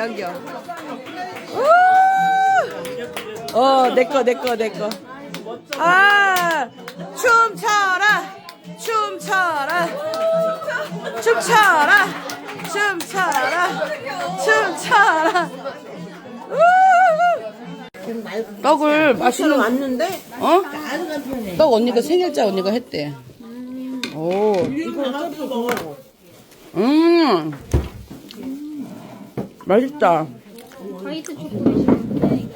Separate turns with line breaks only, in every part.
안겨. 우! 어, 내꺼, 내꺼, 내꺼. 아, 춤춰라, 춤춰라, 춤춰라, 춤춰라, 춤춰라. 우! 떡을 맛있는
왔는데
어? 떡 언니가 생일자 언니가 했대. 오. 음. 맛있다.
화이트 초콜릿인데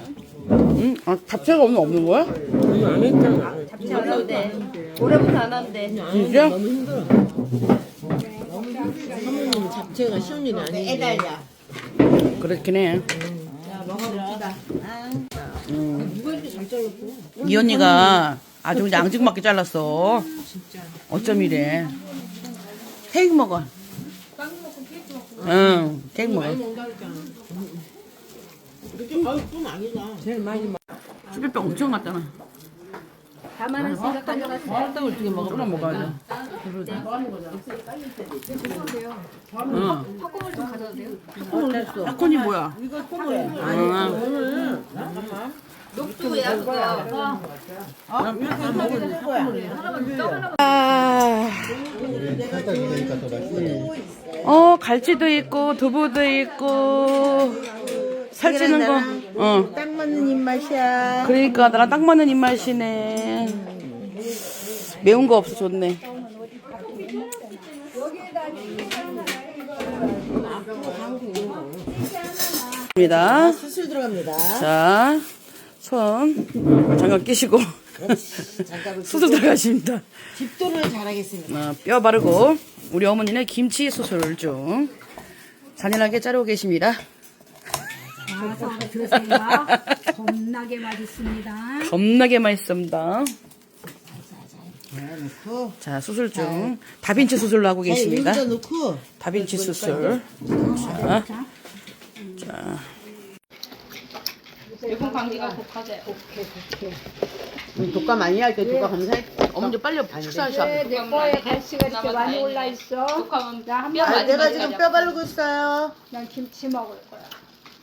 음, 아, 잡채가 오늘 없는 거야?
안 했잖아.
이거 안 한대 올해부터 안 한대
진짜?
너무 힘들어. 사모님 잡채가 쉬운 일이 아니지.
그렇긴 해.
잘 잘랐어?
이 언니가 아주 앙증맞게 잘랐어. 어쩜 이래. 케이크 먹어. 응, 케이크 먹어.
제일 많이 먹.
수비병 엄청 갔잖아.
다만한 생각 가져갔어요
떡을 어떻게 먹어? 그럼 먹어야 돼. 응.
팝콘을 좀 가져도 돼요?
팝콘이 뭐야? 아,
녹두야 그거
아. 어, 갈치도 있고, 두부도 있고, 살찌는 거. 어.
딱 맞는 입맛이야.
그러니까 나랑 딱 맞는 입맛이네. 매운 거 없어 좋네. 입니다.
수술 들어갑니다.
자, 손 장갑 끼시고 수술 들어가십니다.
집도를 잘하겠습니다.
어, 뼈 바르고 우리 어머니는 김치 수술 중 잔인하게 자르고 계십니다.
자, 드세요. 겁나게 맛있습니다.
겁나게 맛있습니다.
넣고.
자, 수술 중 다빈치 수술로 하고 계십니다.
여기다 넣고.
다빈치 수술. 자, 자,
일본 감기가 독
독감 아니야? 이렇게 독감 검사해?
어머니 빨리 식사하셔.
내 거에 갈치가 이렇게 많이 올라 있어.
독하면
나한
뼈
번,
아,
많이
내가 지금. 뼈 바르고 있어요.
난 김치 먹을 거야.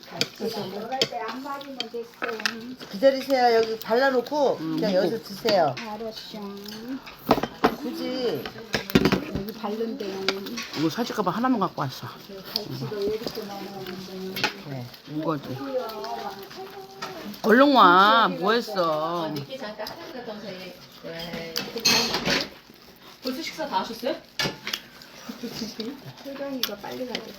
갈치가 먹을 때 한 마리만 됐어.
기다리세요. 여기 발라놓고 그냥 여기서 드세요.
알았어.
굳이
여기 바른데요.
이거 살찔까봐 하나만 갖고 왔어.
갈치가 왜 이렇게 많아?
네.
이거지. 얼른 와. 뭐 했어?
벌써 식사 다 하셨어요?
소정이가 빨리 가져가.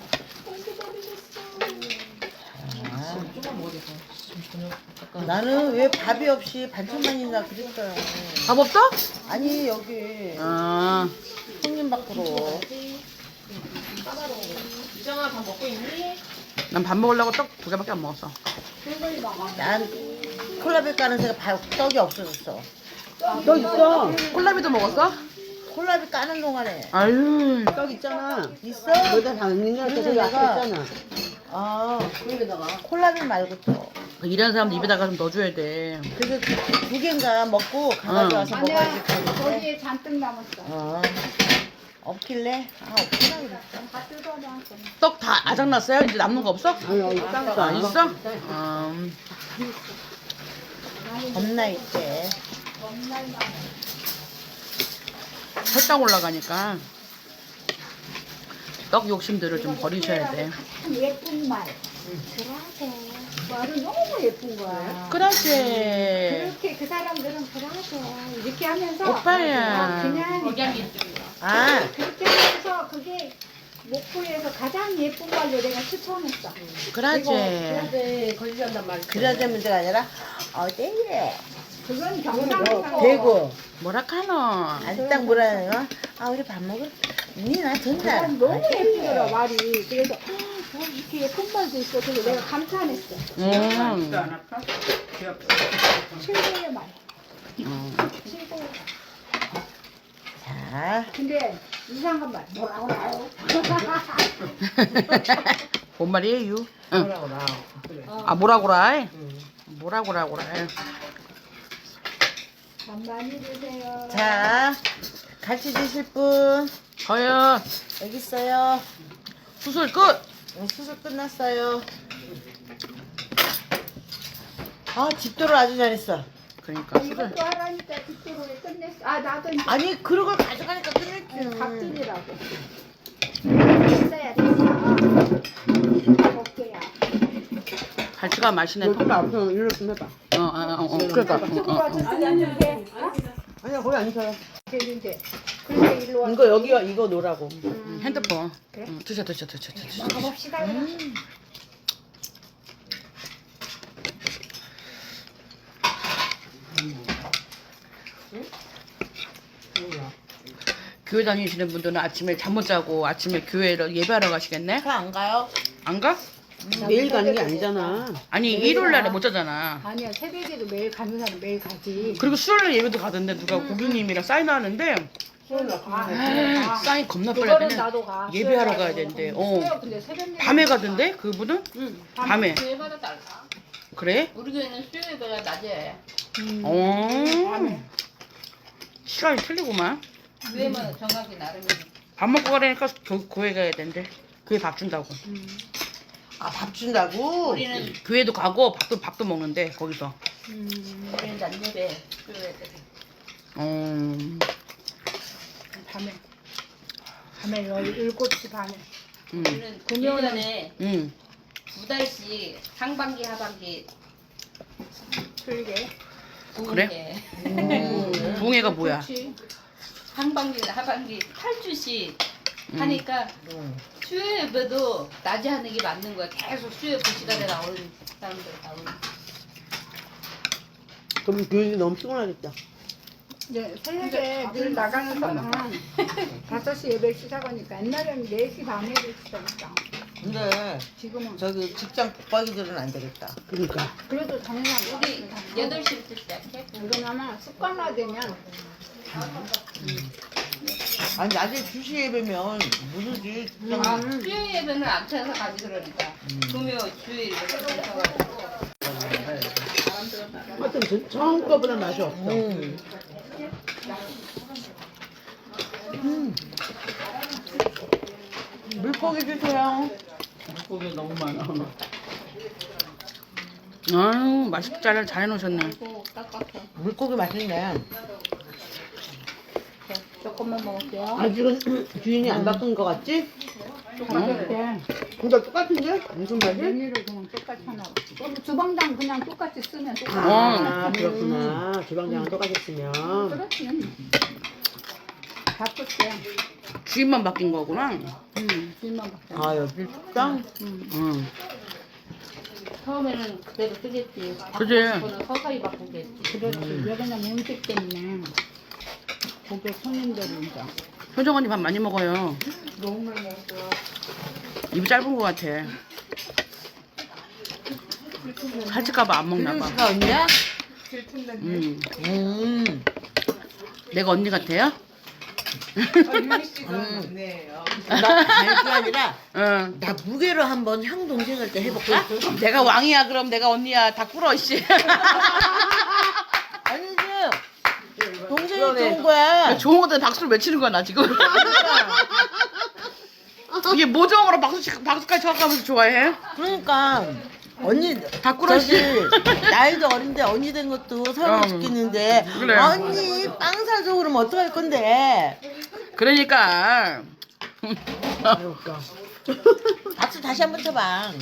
나는 왜 밥이 없이 반찬만 있나 그랬어요.
밥 없어?
아니 여기
아,
손님 밖으로
유정아 밥 먹고 있니?
난 밥 먹으려고 떡 두 개밖에 안 먹었어.
난 콜라비 까는 새가 밥- 떡이 없어졌어.
떡 있어. 콜라비도 먹었어?
콜라비 까는 동안에
아유,
떡 있잖아. 있어? 여기다 담는 거 저기 앞에 있잖아. 아, 콜라비 말고 또.
일하는 사람들 입에다가 좀 넣어줘야 돼.
그래서 두, 두 개인가 먹고 가가지고 와서
아니야,
먹어야지. 그랬는데.
거기에 잔뜩 남았어.
어. 없길래 아 없구나 그랬어.
다 뜯어놔.
떡 다 아작났어요? 이제 남는 거 없어?
아니 있다.
아, 있어? 음,
겁나 있대.
혈당 올라가니까 떡 욕심들을 좀 버리셔야 돼.
참 예쁜 말. 그라세. 말은 너무 예쁜 거야.
그러지.
그렇게 그 사람들은 그라세. 이렇게 하면서
오빠야.
그냥
있습니다
아
그렇게 하면서 그게 목포에서 가장 예쁜 말로 내가 추천했어.
그러지.
그라제 걸리한단 말이야. 그라제 문제가 아니라 어디래?
그건 경상도.
대구.
뭐라 카노?
아직 딱 뭐라 해요? 아 우리 밥 먹을 니나 전달.
난 너무 예쁘더라 말이. 그래서 어, 이렇게 예쁜 말도 있어. 그래서 내가 감탄했어.
음.
최고의 말.
음.
최고의 말. 근데 이상한 건말 뭐라고 나요?
뭔 말이에요? 응. 뭐라고 나. 그래. 아 뭐라고라? 응. 뭐라고라고라?
밥 많이 드세요.
자, 같이 드실 분
저요.
여기 있어요.
수술 끝.
응, 수술 끝났어요.
아 집도를 아주 잘했어.
그러니까 술을
이것도 하라니까 뒷도로에 끝냈어. 아 나도 이제
아니 그런 걸 가져가니까 끝냈지.
밥줄이라고. 있어야 되잖아. 어깨야.
갈치가 맛이네.
너 손도 앞으로 일로 좀 해봐.
어, 어, 어, 어. 그러니까. 어,
두고
어.
와서 쓰는데. 어?
아니야 거기 안 있어요.
일로 와.
이거 여기가 이거 놓으라고.
핸드폰.
그래?
응, 드셔, 드셔, 드셔, 드셔. 드셔.
먹어봅시다.
음.
교회 다니시는 분들은 아침에 잠 못 자고 아침에 교회를 예배하러 가시겠네?
안 가요?
안 가?
매일 가는 게 아니잖아.
아니 일요일 날에 못 자잖아.
아니야 새벽에도 매일 가는 사람 매일 가지.
그리고 수요일 예배도 가던데 누가 고객님이랑 사인하는데
아,
사인 겁나 빨리
그거는
하더니
나도 가.
예배하러 가야. 되는데 어
근데 새벽
밤에 가던데 그분은
응.
밤에
교회마다 달라.
그래?
우리 교회는 수요일보다 낮에.
어 시간이 틀리구만
교회마다 정확히 나름이.
밥 먹고 가라니까 교, 교회 가야 된대 교회 밥 준다고
아 밥 준다고?
우리는
교회도 가고 밥도 밥도 먹는데 거기서
우리는 낮예배 교회들이.
어
밤에 밤에 열 일곱 시 반에.
음.
우리는
금요일에
1년에
음.
두 달씩 상반기 하반기
틀리게.
그래?
부흥회.
부흥회가 뭐야?
그렇지.
상반기 하반기 8주씩
음.
하니까 수요 예배도 낮에 하는 게 맞는 거야. 계속 수요 그 시간에 나오는 사람들 나오는.
그럼 교인이 너무 피곤하겠다.
이제 새벽에 늘 나가는 사람은 5시 예배 시작하니까 옛날에는 4시 반에 예배 시작했다.
근데
지금은
저기 직장 북박이들은 안 되겠다.
그러니까.
그래도 당연히
우리 8시부터 시작해.
왜냐면 습관화되면
아니 낮에 2시 예배면 무슨지 직장
아, 수요 예배는 안 쳐서 가지 그러니까. 금요 주일 이렇게 쳐가지고.
하여튼 저- 처음 거보다 맛이 없어.
음. 물고기 주세요.
아유 맛있게 잘, 잘 해놓으셨네.
물고기 맛있네.
조금만 먹을게요.
아직은 주인이 안 바꾼 거 같지?
똑같은데
근데 똑같은데? 무슨?
메뉴를 그냥 똑같이 하나. 그럼 주방장 그냥 똑같이 쓰면 똑같이.
아, 그렇구나. 주방장은 똑같았으면.
그렇지. 바꿀게.
주인만 바뀐 거구나
음, 질만 바꿔.
아, 여기 식당?
응.
처음에는 그대로 쓰겠지.
그지.
서서히 바꾸겠지.
그렇지. 여기는 음식 때문에 고객 손님들이 이제
효정 언니 밥 많이 먹어요
너무 많이 먹어요.
입이 짧은 거 같아 살찔까봐 안 먹나 봐
씨가 언니야?
음.
음.
내가 언니 같아요?
음. 나 갈게 아니라
응.
나 무게로 한번 형 동생 할 때 해볼까?
내가 왕이야 그럼 내가 언니야 다 꿇어 씨
아니지. 동생이
그러네.
좋은 거야.
좋은 것들 박수를 외치는 거야 나 지금. 이게 모정으로 박수 치- 박수까지 쳐가면서 좋아해?
그러니까. 언니
다 꿇어
저기
씨
나이도 어린데 언니 된 것도 서러워
음.
죽겠는데
그래.
언니 빵 사줘 그러면 어떡할 건데?
그러니까.
박수 다시 한 번 쳐봐.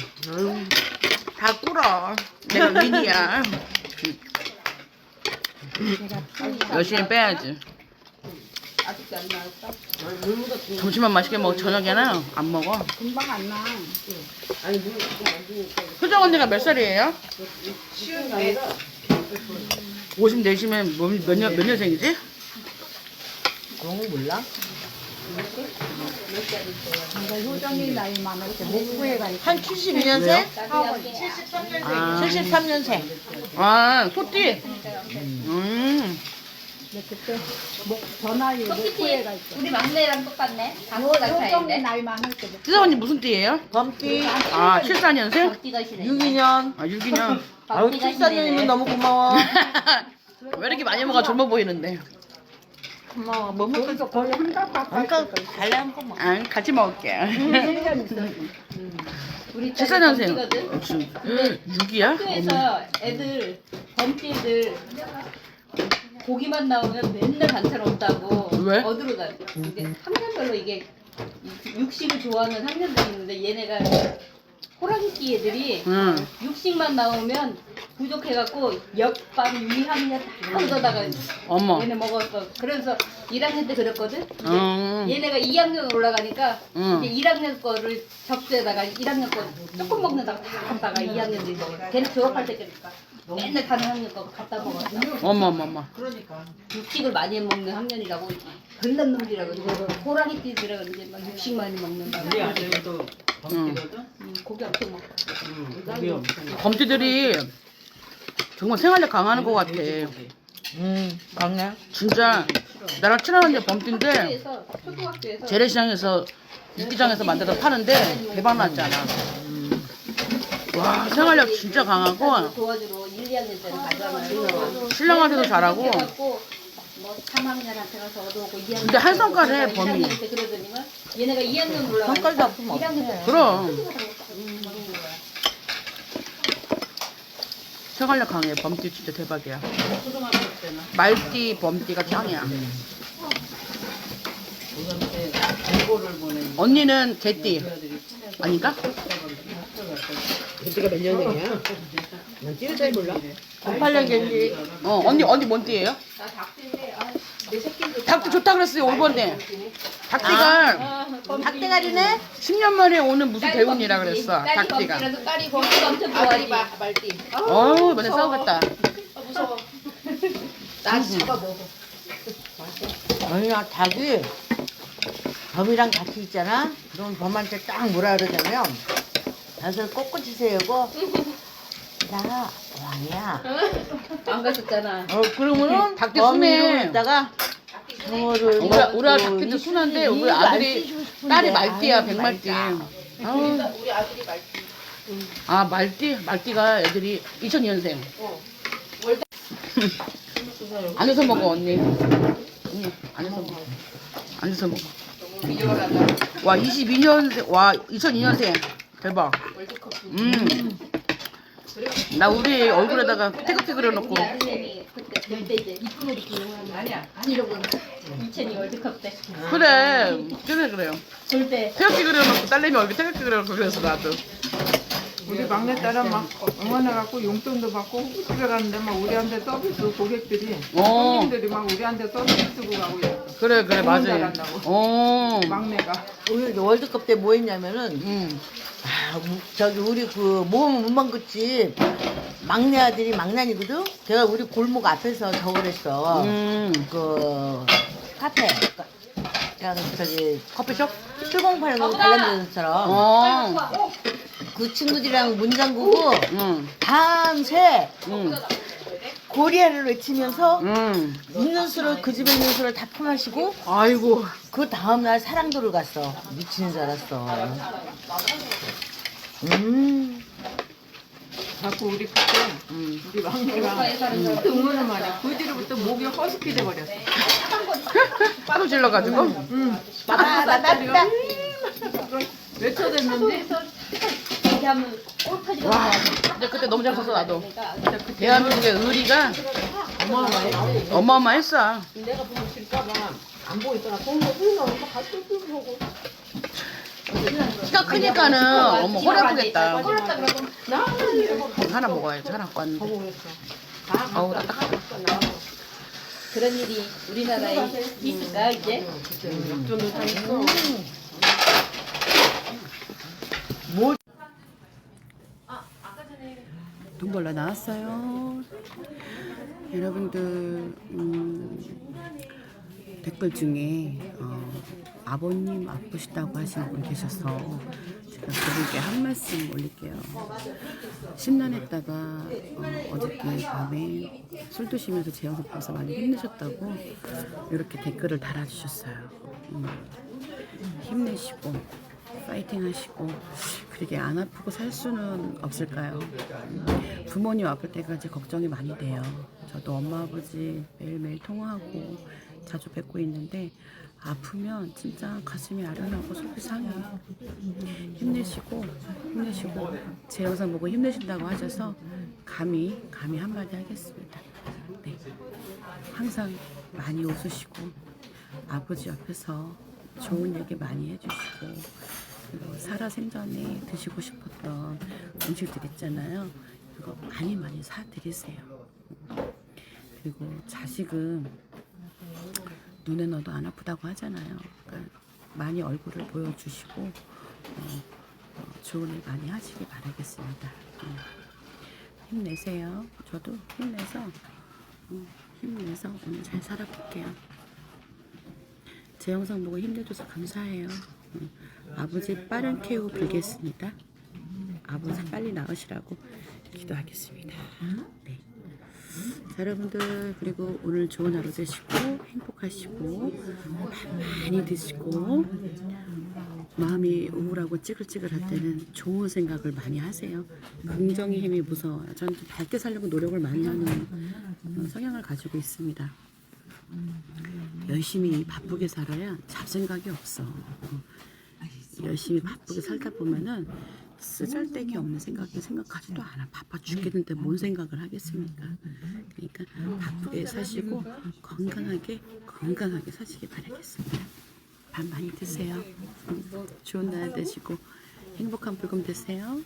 다 꿇어 내가 윈이야 열심히 빼야지
안?
점심만 맛있게 먹어 저녁에는 안 먹어
금방 안 나.
효정 언니가 몇 살이에요? 54시면 뭐, 몇, 년, 몇 년생이지?
그런 거 몰라?
효정이 나이 목구애가 있어.
한 72년생?
아,
73년생
아 소띠 음.
근데 그때 목 전화에 목구애가 있어.
우리 막내랑 똑같네.
효정이
차이인데.
나이 많을 때 목.
희정 언니 무슨 띠예요?
범띠
아 74년생?
박띠가 싫어.
62년
아 6이년
아유 74년이면 너무 고마워
왜 이렇게 많이 먹어 젊어 보이는데
고마워 뭐 먹고
거기서 거의 한달 가까이
그러니까. 갈래 한번 먹어
아 같이 먹을게
일년 있어.
우리 딸이
74년생.
범띠거든.
6이야?
학교에서 애들 범띠들 고기만 나오면 맨날 반찬 없다고
왜?
어디로 가? 이게 학년별로 이게 육식을 좋아하는 학년들이 있는데 얘네가 호랑이띠 애들이
응.
육식만 나오면 부족해갖고 옆반 위학년 다 얻어다가
어머.
얘네 먹었어. 그래서 1학년 때 그랬거든.
응.
얘네가 2학년 올라가니까
응.
이제 1학년 거를 접수에다가 1학년 거 조금 먹는다고 다 갖다가 2학년들이 먹어. 걔는 졸업할 때 그러니까 맨날 다른 학년 거 갖다 먹었어.
어머, 어머, 어머.
그러니까.
육식을 많이 먹는 학년이라고 별난 놈들이라고 그러고 호랑이 띠들이라 그러는데 막 육식 많이 먹는다고.
우리 아들도 범띠거든.
음, 고기 엄청 먹고.
엄청.
범띠들이 정말 생활력 강하는 것 같아.
음, 강해.
진짜 나랑 친한 언니 범띠인데
초등학교에서
재래시장에서 육기장에서 만들어서 파는데 대박 났잖아. 음. 와 생활력 진짜 강하고
도와주러 1, 2학년 때는 가잖아요.
신랑한테도 잘하고
뭐 3학년한테 가서 얻어오고 2학년
근데 한 성깔 해,
그러더니만 얘네가 2학년 올라가니까
성깔도 아프면
1학년 때
어떡해.
그럼
거야.
생활력 강해 범띠 진짜 대박이야.
초등학교 때는
말띠 범띠가 짱이야.
때 공고를
언니는 개띠 아닌가?
그때가 몇 년생이야? 난 찌를 잘 몰라.
08년 개띠. 어 언니 언니 뭔 띠예요?
나 닭띠인데 아, 내 새끼도
닭띠 좋다 그랬어요 올번에. 닭띠가
아,
닭대가리네?
10년 만에 오는 무슨 대운이라. 그랬어
딸이
닭띠가.
범띠라서 딸이 범띠가 엄청 좋아하지.
말띠.
어우 너네 싸우겠다.
무서워.
나 잡아 먹어.
아니야, 닭이 범이랑 같이 있잖아? 그럼 범한테 딱 뭐라 그러냐면, 닭을 꼿꼿이 세우고, 나 왕이야.
안 갔었잖아.
어, 그러면은 범이로
순해.
정어를
우리
먹고
우리 닭띠도
이
순한데
이
우리
안
아들이. 딸이 말띠야 백말띠.
말띠.
아우.
우리 아들이 말띠.
아 말띠 말띠가 애들이 2002년생. 안에서 먹어 언니. 언니 안에서 먹어. 안에서 먹어. 와 22년생 와 2002년생 대박. 음. 나 우리 얼굴에다가 태극기 그려놓고
우리 아들내미 그때 그때 이제 이쁜 옷 입고 아니야 아니라고 2002 월드컵 때
그래 그래 그래요. 태극기 그려놓고 딸내미 얼굴 태극기 그려놓고 그래서 나도.
우리 막내딸은 막 응원해갖고 용돈도 받고 호프집에 가는데 막 우리한테 서비스 고객들이
어
손님들이 막 우리한테 서비스 주고 가고 이랬어.
그래 그래 맞아요.
잘한다고.
어.
막내가.
우리 월드컵 때 뭐 했냐면은,
음.
아, 우- 저기 우리 그 모험 문방구집 막내 아들이 막난이거든? 걔가 우리 골목 앞에서 저걸 했어.
음.
그 카페. 그냥 저기 커피숍? 708로 관련된처럼
어.
그 친구들이랑 문 잠그고
응.
밤새
응.
고리아를 외치면서
응.
있는 술을 그 집에 있는 술을 다 퍼마시고
아이고.
그 다음날 사랑도를 갔어 미치는 줄 알았어 음
자꾸 우리 그때
음.
우리 막내가 응원을 말해. 그 뒤로부터 목이 허스키 돼버렸어.
하도 질러가지고.
응.
빠바바바바
외쳐댔는데
하면 꼴
와. 근데 그때 너무 잘 컸어 나도.
그러니까
대한민국의 의리가 어마어마했어.
내가 보면 질까봐 안 보이더라. 보는 거. 같이 보고.
키가 크니까는 어머 허리 아프겠다.
꼴났다 그러고
나는
하나 먹어야지 하나 갖고 왔는데. 어우 딱딱하다.
그런 일이 우리나라에 있을까 이제?
역전을 다 있어.
돈 벌러 나왔어요. 여러분들 음, 댓글 중에 어, 아버님 아프시다고 하시는 분 계셔서 제가 그분께 한 말씀 올릴게요. 심란했다가 어, 어저께 밤에 술 드시면서 제 영상 보면서 많이 힘내셨다고 이렇게 댓글을 달아주셨어요. 음, 힘내시고 파이팅 하시고 그렇게 안 아프고 살 수는 없을까요? 부모님 아플 때까지 걱정이 많이 돼요. 저도 엄마 아버지 매일매일 통화하고 자주 뵙고 있는데
아프면 진짜 가슴이 아련하고 속이 상해요. 힘내시고 힘내시고 제 영상 보고 힘내신다고 하셔서 감히 감히 한마디 하겠습니다. 네, 항상 많이 웃으시고 아버지 옆에서 좋은 얘기 많이 해주시고 살아생전에 드시고 싶었던 음식들 있잖아요. 그거 많이 많이 사 드리세요. 그리고 자식은 눈에 넣어도 안 아프다고 하잖아요. 그러니까 많이 얼굴을 보여주시고 어, 어, 좋은 일 많이 하시길 바라겠습니다. 어, 힘내세요. 저도 힘내서 어, 힘내서 오늘 잘 살아볼게요. 제 영상 보고 힘내줘서 감사해요. 어, 아버지 빠른 케어 빌겠습니다. 아버지 빨리 나으시라고 기도하겠습니다. 네. 자, 여러분들 그리고 오늘 좋은 하루 되시고 행복하시고 밥 많이 드시고 마음이 우울하고 찌글찌글할 때는 좋은 생각을 많이 하세요. 긍정의 힘이 무서워요. 저는 좀 밝게 살려고 노력을 많이 하는 어, 성향을 가지고 있습니다. 열심히 바쁘게 살아야 잡생각이 없어. 어, 열심히 바쁘게 살다 보면은 쓰잘데기 없는 생각이 생각하지도 않아. 바빠 죽겠는데 뭔 생각을 하겠습니까? 그러니까 바쁘게 사시고 건강하게 건강하게 사시기 바라겠습니다. 밥 많이 드세요. 음, 좋은 날 되시고 행복한 불금 되세요.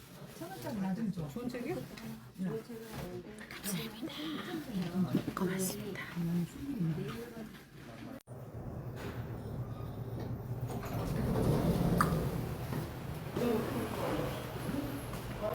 감사합니다. 고맙습니다.